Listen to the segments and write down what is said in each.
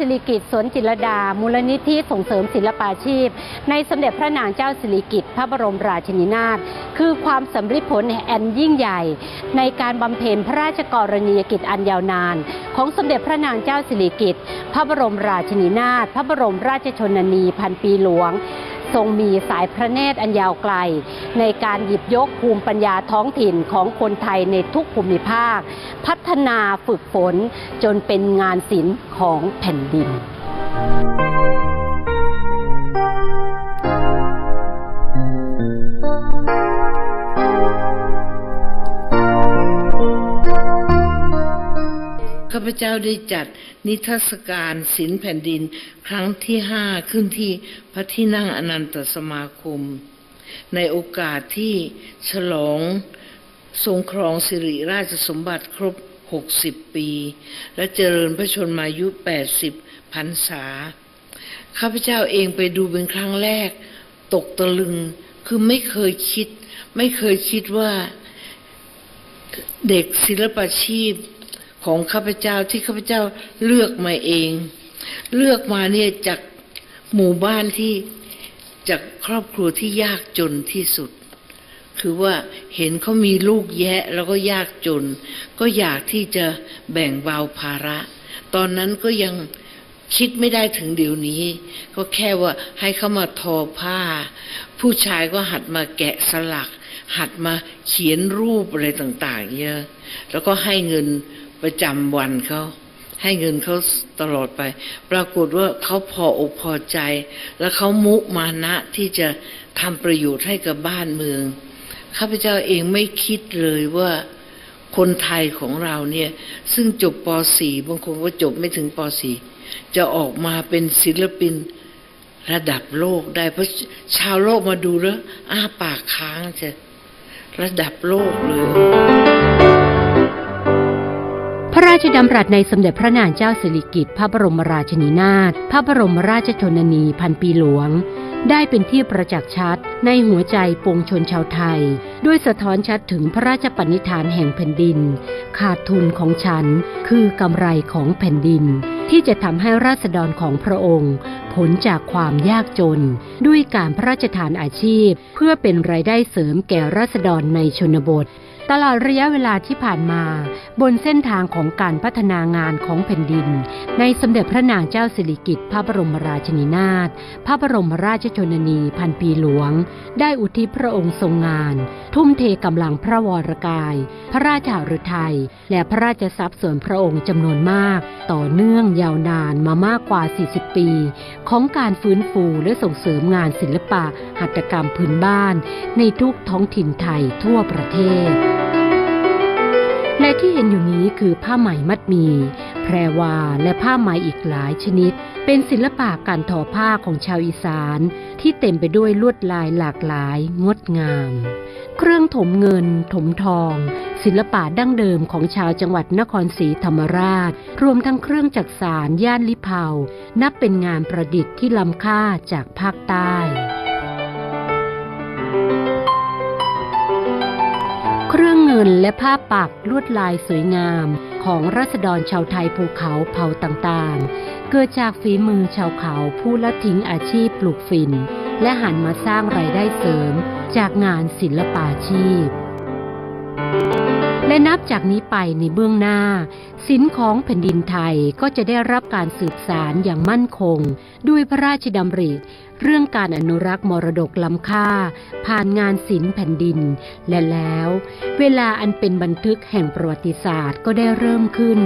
สิริกิติ์สวนจิรดา มูลนิธิส่งเสริมศิลปาชีพ ในสมเด็จพระนางเจ้าสิริกิติ์พระบรมราชินีนาถคือความสำริดผลแอนยิ่งใหญ่ ในการบำเพ็ญพระราชกรณียกิจอันยาวนาน ของสมเด็จพระนางเจ้าสิริกิติ์พระบรมราชินีนาถพระบรมราชชนนีพันปีหลวง ทรงมีสายพระเนตรอันยาวไกล ในการหยิบยกภูมิปัญญาท้องถิ่นของคนไทยในทุกภูมิภาค พัฒนาฝึกฝนจนเป็นงานศิลป์ของแผ่นดินาพเจ้าได้จัดนิทรรศการศิลแผ่นดินครั้งที่ห้าขึ้นที่พระที่นั่งอนันตสมาคม ในโอกาสที่ฉลองทรงครองสิริราชสมบัติครบ 60 ปี และเจริญพระชนมายุ 80พรรษา ข้าพเจ้าเองไปดูเป็นครั้งแรก ตกตะลึงคือไม่เคยคิด ไม่เคยคิดว่าเด็กศิลปาชีพ ของข้าพเจ้าที่ข้าพเจ้าเลือกมาเอง เลือกมาเนี่ยจากหมู่บ้านที่จากครอบครัวที่ยากจนที่สุด คือว่าเห็นเขามีลูกแยะแล้วก็ยากจน ก็อยากที่จะแบ่งเบาภาระ ตอนนั้นก็ยังคิดไม่ได้ถึงเดี๋ยวนี้ ก็แค่ว่าให้เขามาทอผ้า ผู้ชายก็หัดมาแกะสลัก หัดมาเขียนรูปอะไรต่าง ๆ เยอะ แล้วก็ให้เงิน ประจำวันเขาให้เงินเขาตลอดไป ปรากฏว่าเขาพออกพอใจ แล้วเขามุมานะที่จะทำประโยชน์ให้กับบ้านเมือง ข้าพเจ้าเองไม่คิดเลยว่าคนไทยของเราเนี่ย ซึ่งจบป .4 บางคนก็จบไม่ถึงป .4 จะออกมาเป็นศิลปินระดับโลกได้ เพราะชาวโลกมาดูแล้วอ้าปากค้างจะระดับโลกเลย ชดำรัสในสมเด็จพระนางเจ้าสิริกิติ์พระบรมราชินีนาถพระบรมราชชนนีพันปีหลวง ได้เป็นที่ประจักษ์ชัดในหัวใจปวงชนชาวไทย ด้วยสะท้อนชัดถึงพระราชปณิธานแห่งแผ่นดิน ขาดทุนของฉันคือกำไรของแผ่นดิน ที่จะทำให้ราษฎรของพระองค์ผลจากความยากจน ด้วยการพระราชทานอาชีพ เพื่อเป็นรายได้เสริมแก่ราษฎรในชนบท ตลอดระยะเวลาที่ผ่านมา บนเส้นทางของการพัฒนางานของแผ่นดิน ในสมเด็จพระนางเจ้าสิริกิติ์พระบรมราชินีนาถพระบรมราชชนนีพันปีหลวง ได้อุทิศพระองค์ทรงงาน ทุ่มเทกำลังพระวรกาย พระราชหฤทัยและพระราชทรัพย์ส่วนพระองค์จำนวนมาก ต่อเนื่องยาวนานมามากกว่า 40 ปี ของการฟื้นฟูและส่งเสริมงานศิลปะหัตถกรรมพื้นบ้าน ในทุกท้องถิ่นไทยทั่วประเทศ และที่เห็นอยู่นี้คือผ้าไหมมัดมี แพรวาและผ้าไหมอีกหลายชนิด เป็นศิลปะการทอผ้าของชาวอีสาน ที่เต็มไปด้วยลวดลายหลากหลายงดงาม เครื่องถมเงิน ถมทอง ศิลปะดั้งเดิมของชาวจังหวัดนครศรีธรรมราช รวมทั้งเครื่องจักสานย่านลิเผานับเป็นงานประดิษฐ์ที่ล้ำค่าจากภาคใต้ เครื่องเงินและผ้าปักลวดลายสวยงาม ของรัษฎรชาวไทยภูเขาเผ่าต่างๆ เกิดจากฝีมือชาวเขาผู้ละทิ้งอาชีพปลูกฝิ่น และหันมาสร้างไรายได้เสริม จากงานศิลปาชีพและนับจากนี้ไปในเบื้องหน้า ศิลป์ของแผ่นดินไทยก็จะได้รับการสืบสารอย่างมั่นคง ด้วยพระราชดำริ เรื่องการอนุรักษ์มรดกล้ำค่า ผ่านงานศิลป์แผ่นดิน และแล้ว เวลาอันเป็นบันทึกแห่งประวัติศาสตร์ก็ได้เริ่มขึ้น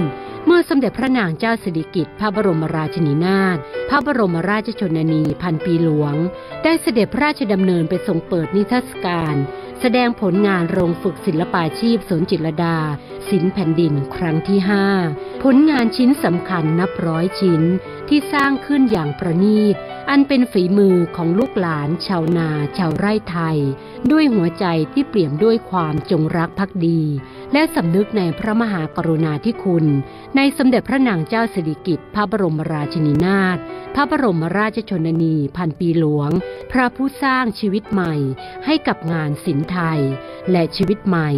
เมื่อสมเด็จพระนางเจ้าสิริกิติ์พระบรมราชินีนาถพระบรมราชชนนีพันปีหลวง ได้เสด็จพระราชดำเนินไปทรงเปิดนิทรรศการ แสดงผลงานโรงฝึกศิลปาชีพสวนจิตรดา ศิลแผ่นดินครั้งที่ 5 ผลงานชิ้นสำคัญนับร้อยชิ้นที่สร้างขึ้นอย่างประณีต อันเป็นฝีมือของลูกหลาน ชาวนา ชาวไร่ไทย ด้วยหัวใจที่เปี่ยมด้วยความจงรักภักดี และสำนึกในพระมหากรุณาธิคุณ ในสมเด็จพระนางเจ้าสิริกิติ์พระบรมราชินีนาถพระบรมราชชนนี พันปีหลวง พระผู้สร้างชีวิตใหม่ ให้กับงานศิลป์ไทย และชีวิตใหม่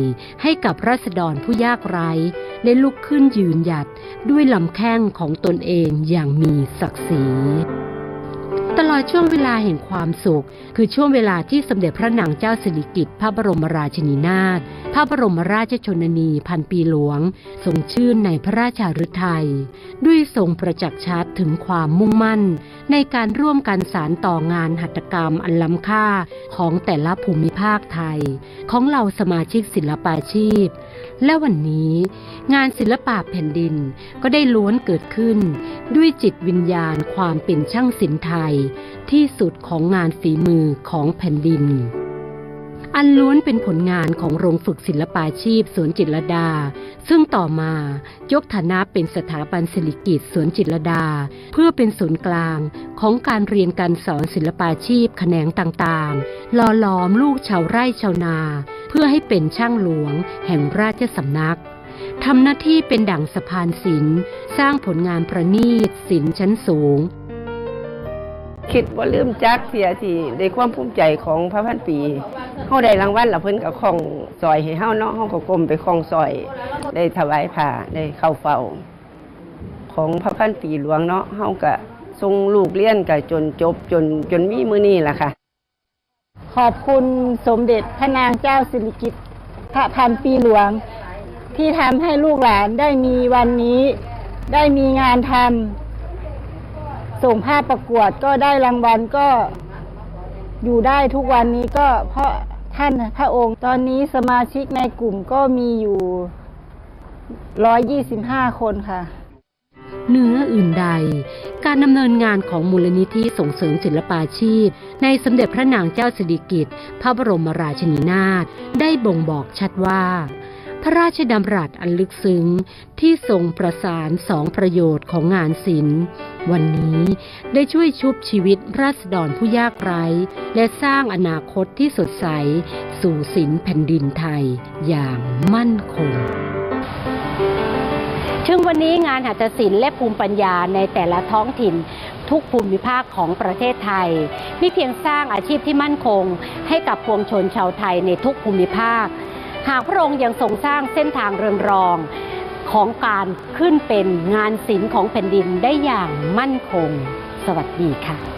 ให้กับราษฎรผู้ยากไร้ได้ลุกขึ้นยืนหยัดด้วยลำแข้งของตนเองอย่างมีศักดิ์ศรี ตลอดช่วงเวลาแห่งความสุข คือช่วงเวลาที่สมเด็จพระนางเจ้าสิริกิติ์พระบรมราชินีนาถพระบรมราชชนนีพันปีหลวงทรงชื่นในพระราชาฤทัยด้วยทรงประจักษ์ชัดถึงความมุ่งมั่น ในการร่วมกันสารต่องานหัตถกรรมอันล้ำค่าของแต่ละภูมิภาคไทย ของเหล่าสมาชิกศิลปาชีพ และวันนี้ งานศิลปะแผ่นดินก็ได้ล้วนเกิดขึ้น ด้วยจิตวิญญาณความเป็นช่างศิลป์ไทย ที่สุดของงานฝีมือของแผ่นดิน อันล้วนเป็นผลงานของโรงฝึกศิลปาชีพสวนจิตรดา ซึ่งต่อมายกฐานะเป็นสถาบันศิลิกิจสวนจิตรดา เพื่อเป็นศูนย์กลางของการเรียนการสอนศิลปาชีพแขนงต่างๆหล่อหลอมลูกชาวไร่ชาวนา เพื่อให้เป็นช่างหลวง แห่งราชสำนักทำหน้าที่เป็นดั่งสะพานศิลป์สร้างผลงานประณีตศิลป์ชั้นสูง คิดว่าลืมจักเสียทีในความภูมิใจของพระพันปีเฮาได้รางวัลแล้วเพิ่นก็ของซอยให้เฮาเนาะเฮาก็กลมไปของซอย ได้ถวายผ้าได้เข้าเฝ้า ของพระพันปีหลวงเนาะเฮาก็ส่งลูกเรียนก็จนจบจนจนมีมือนี้ล่ะค่ะ ขอบคุณสมเด็จพระนางเจ้าสิริกิติ์พระพันปีหลวง ที่ทำให้ลูกหลานได้มีวันนี้ ได้มีงานทำส่งภาพประกวดก็ได้รางวัลก็อยู่ได้ทุกวันนี้ก็เพราะท่านพระองค์ ตอนนี้สมาชิกในกลุ่มก็มีอยู่ร้อยยี่สิบห้าคนค่ะ เนื้ออื่นใด การดำเนินงานของมูลนิธิส่งเสริมศิลปาชีพ ในสมเด็จพระนางเจ้าสิริกิติ์พระบรมราชินีนาถได้บ่งบอกชัดว่า พระราชดำรัสอันลึกซึ้งที่ทรงประสานสองประโยชน์ของงานศิลป์ วันนี้ได้ช่วยชุบชีวิตราษฎรผู้ยากไร้ และสร้างอนาคตที่สดใส สู่ศิลป์แผ่นดินไทยอย่างมั่นคง ซึ่งวันนี้งานหัตถศิลป์และภูมิปัญญาในแต่ละท้องถิ่นทุกภูมิภาคของประเทศไทย ไม่เพียงสร้างอาชีพที่มั่นคง ให้กับปวงชนชาวไทยในทุกภูมิภาค หากพระองค์ยังทรงสร้างเส้นทางเรืองรองของการขึ้นเป็นงานศิลป์ของแผ่นดินได้อย่างมั่นคง สวัสดีค่ะ